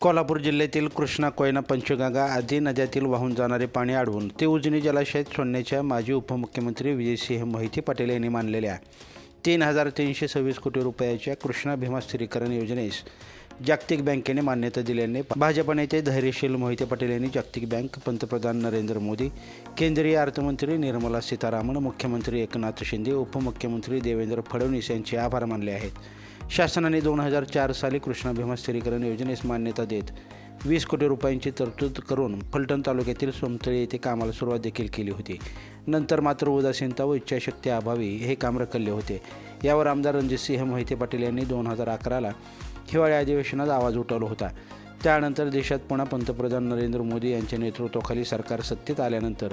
कोल्हापूर जिल्ह्यातील कृष्णा कोयना पंचगंगा आदी नद्यातील वाहून जाणारे पाणी अडवून ते उजनी जलाशयात सोडण्याच्या माजी उपमुख्यमंत्री विजयसिंह मोहिते पाटील यांनी मानलेल्या तीन हजार तीनशे सव्वीस कोटी रुपयाच्या कृष्णा भीमा स्थिरीकरण योजनेस जागतिक बँकेने मान्यता दिल्याने भाजप नेते धैर्यशील मोहिते पाटील यांनी जागतिक बँक पंतप्रधान नरेंद्र मोदी केंद्रीय अर्थमंत्री निर्मला सीतारामन मुख्यमंत्री एकनाथ शिंदे उपमुख्यमंत्री देवेंद्र फडणवीस यांचे आभार मानले आहेत. शासनाने दोन हजार चार साली कृष्णा भीमा स्थिरीकरण योजनेस मान्यता देत वीस कोटी रुपयांची तरतूद करून फलटण तालुक्यातील सोमतळी येथे कामाला सुरुवात देखील केली होती. नंतर मात्र उदासीनता व इच्छाशक्ती अभावी हे काम रखडले होते. यावर आमदार रणजितसिंह मोहिते पाटील यांनी दोन हजार अकराला हिवाळी अधिवेशनात आवाज उठवला होता. त्यानंतर देशात पुन्हा पंतप्रधान नरेंद्र मोदी यांच्या नेतृत्वाखाली सरकार सत्तेत आल्यानंतर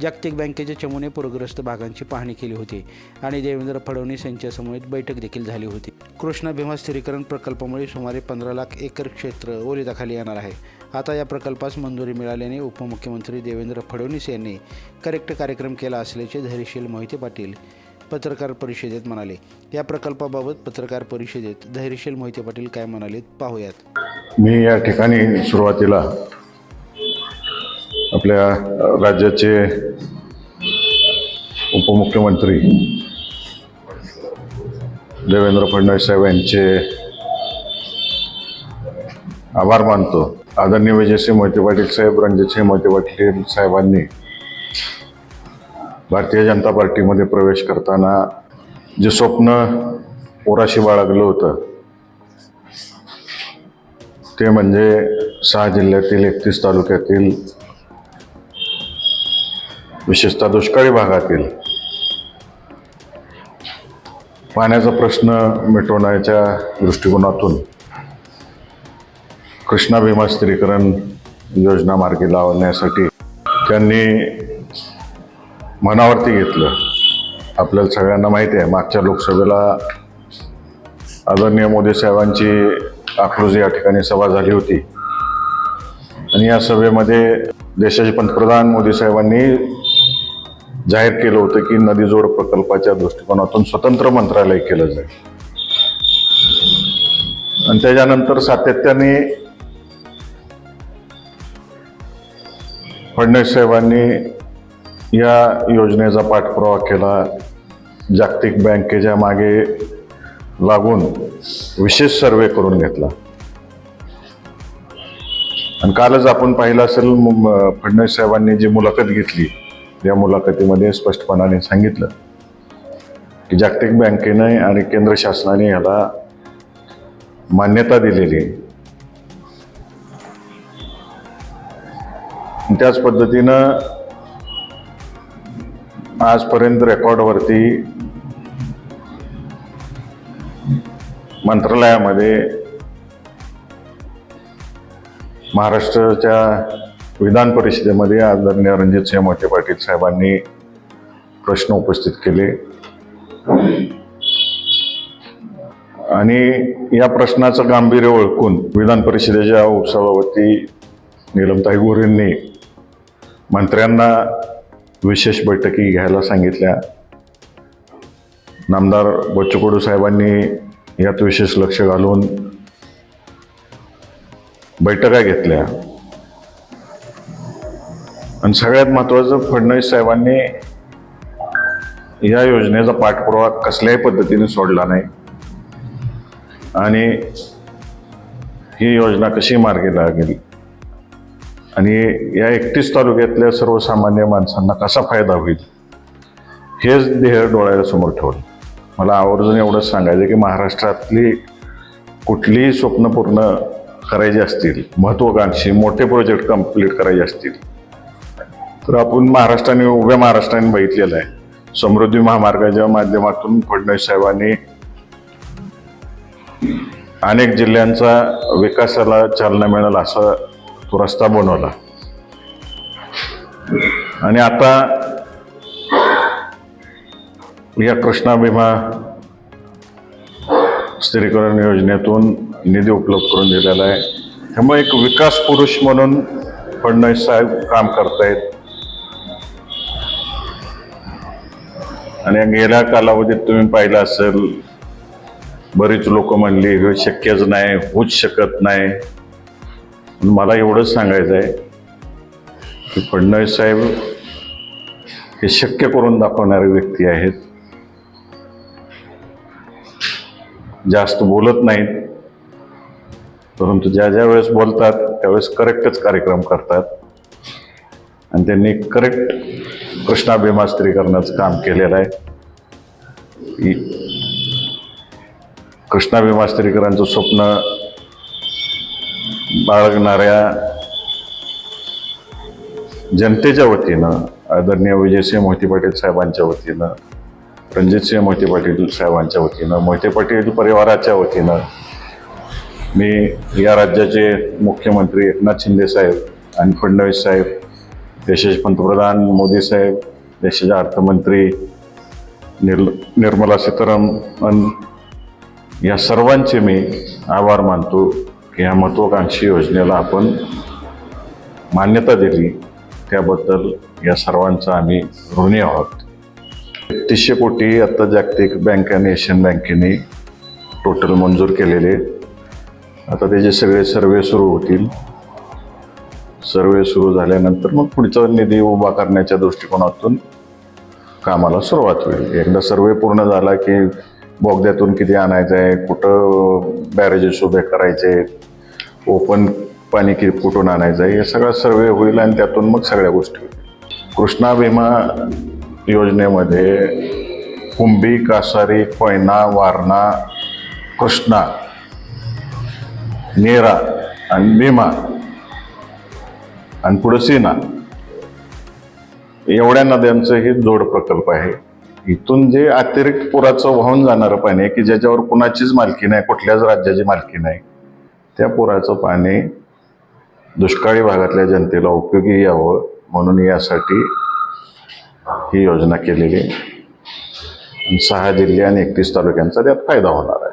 जागतिक बँकेच्या चमूने पूरग्रस्त भागांची पाहणी केली होती आणि देवेंद्र फडणवीस यांच्यासमवेत बैठक देखील झाली होती. कृष्णा भीमा स्थिरीकरण प्रकल्पामुळे सुमारे पंधरा लाख एकर क्षेत्र ओलिताखाली येणार आहे. आता या प्रकल्पास मंजुरी मिळाल्याने उपमुख्यमंत्री देवेंद्र फडणवीस यांनी करेक्ट कार्यक्रम केला असल्याचे धैर्यशील मोहिते पाटील पत्रकार परिषदेत म्हणाले. या प्रकल्पाबाबत पत्रकार परिषदेत धैर्यशील मोहिते पाटील काय म्हणाले पाहूयात. मी या ठिकाणी सुरुवातीला आपल्या राज्याचे उपमुख्यमंत्री देवेंद्र फडणवीस साहेब यांचे आभार मानतो. आदरणीय विजयसिंह मोहिते पाटील साहेब रणजितसिंह मोहिते पाटील साहेबांनी भारतीय जनता पार्टीमध्ये प्रवेश करताना जे स्वप्न पोराशी बाळगलं होतं ते म्हणजे सहा जिल्ह्यातील एकतीस तालुक्यातील विशेषतः दुष्काळी भागातील. पाण्याचा प्रश्न मिटवण्याच्या दृष्टिकोनातून कृष्णा भीमा स्त्रीकरण योजना मार्गी लावण्यासाठी त्यांनी मनावरती घेतलं. आपल्याला सगळ्यांना माहिती आहे मागच्या लोकसभेला आदरणीय मोदी साहेबांची अकलूज या ठिकाणी सभा झाली होती. आणि या सभेमध्ये देशाचे पंतप्रधान मोदी साहेबांनी जाहीर केलं होतं की नदी जोड प्रकल्पाच्या दृष्टिकोनातून स्वतंत्र मंत्रालय केलं जाईल. आणि त्याच्यानंतर सातत्याने फडणवीस साहेबांनी या योजनेचा पाठपुरावा केला. जागतिक बँकेच्या मागे लागून विशेष सर्वे करून घेतला. आणि कालच आपण पाहिलं असेल फडणवीस साहेबांनी जी मुलाखत घेतली या मुलाखतीमध्ये स्पष्टपणाने सांगितलं की जागतिक बँकेने आणि केंद्र शासनाने याला मान्यता दिलेली. आहे त्याच पद्धतीनं आजपर्यंत रेकॉर्डवरती मंत्रालयामध्ये महाराष्ट्राच्या विधान परिषदेमध्ये आदरणीय रणजितसिंह मोठे पाटील साहेबांनी प्रश्न उपस्थित केले. आणि या प्रश्नाचं गांभीर्य ओळखून विधान परिषदेच्या उपसभापती निलमताई गोरेंनी मंत्र्यांना विशेष बैठकी घ्यायला सांगितल्या. नामदार बच्चू कडू साहेबांनी यात विशेष लक्ष घालून बैठका घेतल्या. आणि सगळ्यात महत्त्वाचं फडणवीस साहेबांनी या योजनेचा पाठपुरावा कसल्याही पद्धतीने सोडला नाही. आणि ही योजना कशी मार्गी लागेल? आणि या एकतीस तालुक्यातल्या सर्वसामान्य माणसांना कसा फायदा होईल? हेच ध्येय डोळ्यासमोर ठेवलं. मला आवर्जून एवढंच सांगायचं की महाराष्ट्रातली कुठलीही स्वप्न पूर्ण करायची असतील महत्त्वाकांक्षी मोठे प्रोजेक्ट कंप्लीट करायचे असतील तर आपण महाराष्ट्राने उभ्या महाराष्ट्राने बघितलेलं आहे. समृद्धी महामार्गाच्या माध्यमातून फडणवीस साहेबांनी अनेक जिल्ह्यांचा विकासाला चालना मिळेल असा तो रस्ता बनवला. आणि आता या कृष्णा विमा स्थिरीकरण योजनेतून निधी उपलब्ध करून दिलेला आहे. त्यामुळे एक विकास पुरुष म्हणून फडणवीस साहेब काम करतायत. आणि गेल्या कालावधीत तुम्ही पाहिलं असेल बरीच लोक म्हणली हे शक्यच नाही होऊच शकत नाही. मला एवढंच सांगायचं आहे की फडणवीस साहेब हे शक्य करून दाखवणारे व्यक्ती आहेत. जास्त बोलत नाहीत. परंतु ज्या ज्या वेळेस बोलतात त्यावेळेस करेक्टच कार्यक्रम करतात. आणि त्यांनी करेक्ट कृष्णाभिमास्त्रीकरणाचं काम केलेलं आहे. कृष्णाभिमास्त्रीकरांचं स्वप्न बाळगणाऱ्या जनतेच्या वतीनं आदरणीय विजयसिंह मोहिती पाटील साहेबांच्या वतीनं रणजितसिंह मोहिते पाटील साहेबांच्या वतीनं मोहिते पाटील परिवाराच्या वतीनं मी या राज्याचे मुख्यमंत्री एकनाथ शिंदे साहेब आणि फडणवीस साहेब देशाचे पंतप्रधान मोदी साहेब देशाचे अर्थमंत्री निर्ल निर्मला सीतारामन या सर्वांचे मी आभार मानतो की या महत्त्वाकांक्षी योजनेला आपण मान्यता दिली. त्याबद्दल या सर्वांचा आम्ही ऋणी आहोत. तीसशे कोटी आता जागतिक बँक आणि एशियन बँकेने टोटल मंजूर केलेले आता त्याचे सगळे सर्वे सुरू होतील सर्वे सुरू झाल्यानंतर मग पुढचा निधी उभा करण्याच्या दृष्टिकोनातून कामाला सुरुवात होईल. एकदा सर्वे पूर्ण झाला की बोगद्यातून किती आणायचं आहे कुठं बॅरेजेस उभे करायचे ओपन पाणी कि कुठून आणायचं आहे हे सगळा सर्वे होईल आणि त्यातून मग सगळ्या गोष्टी होईल कृष्णा भीमा योजनेमध्ये कुंभी कासारी कोयना वारणा कृष्णा नेरा आणि भीमा आणि पुढं सीना. एवढ्या नद्यांचं हे जोड प्रकल्प आहे. इथून जे अतिरिक्त पुराचं वाहून जाणारं पाणी आहे की ज्याच्यावर कुणाचीच मालकी नाही कुठल्याच राज्याची मालकी नाही त्या पुराचं पाणी दुष्काळी भागातल्या जनतेला उपयोगी यावं म्हणून यासाठी ही योजना केलेली सहा जिल्हे आणि एकतीस तालुक्यांचा त्यात फायदा होणार आहे.